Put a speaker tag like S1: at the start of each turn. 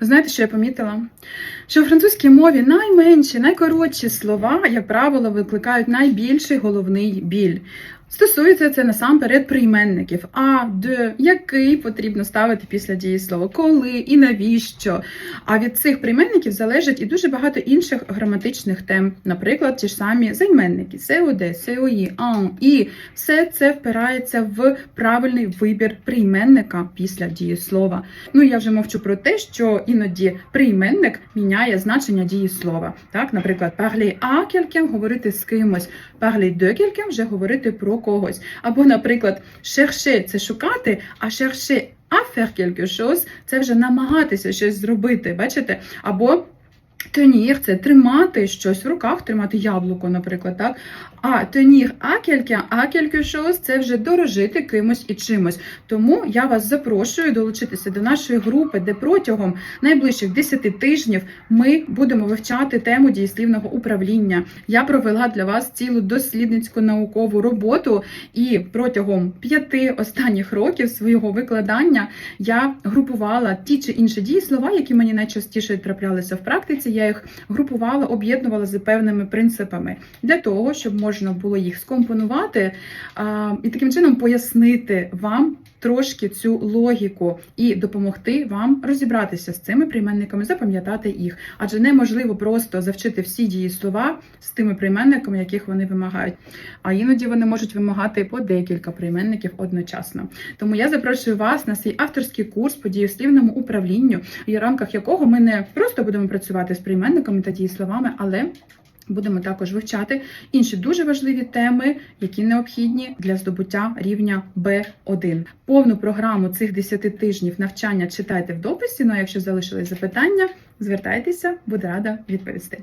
S1: Знаєте, що я помітила? Що у французькій мові найменші, найкоротші слова, як правило, викликають найбільший головний біль. Стосується це насамперед прийменників. А, де, який потрібно ставити після дієслова, коли і навіщо. А від цих прийменників залежить і дуже багато інших граматичних тем, наприклад, ті ж самі займенники, СОД, СОІ, АН, і все це впирається в правильний вибір прийменника після дієслова. Ну я вже мовчу про те, що іноді прийменник міняє значення дієслова. Так, наприклад, parler а quelqu'un – говорити з кимось, parler de quelqu'un – вже говорити про когось. Або, наприклад, chercher – це шукати, а chercher à faire це вже намагатися щось зробити. Бачите? Або Тенір це тримати щось в руках, тримати яблуко, наприклад, так. А тенір а quelque, а quelque chose – це вже дорожити кимось і чимось. Тому я вас запрошую долучитися до нашої групи, де протягом найближчих 10 тижнів ми будемо вивчати тему дієслівного управління. Я провела для вас цілу дослідницьку наукову роботу, і протягом п'яти останніх років свого викладання я групувала ті чи інші дієслова, які мені найчастіше траплялися в практиці. Я їх групувала, об'єднувала за певними принципами. Для того, щоб можна було їх скомпонувати і таким чином пояснити вам трошки цю логіку і допомогти вам розібратися з цими прийменниками, запам'ятати їх. Адже неможливо просто завчити всі дієслова з тими прийменниками, яких вони вимагають. А іноді вони можуть вимагати по декілька прийменників одночасно. Тому я запрошую вас на свій авторський курс по дієслівному управлінню, в рамках якого ми не просто будемо працювати з прийменниками та дієсловами, але Будемо також вивчати інші дуже важливі теми, які необхідні для здобуття рівня B1. Повну програму цих 10 тижнів навчання читайте в дописі. Ну а якщо залишились запитання, звертайтеся, буду рада відповісти.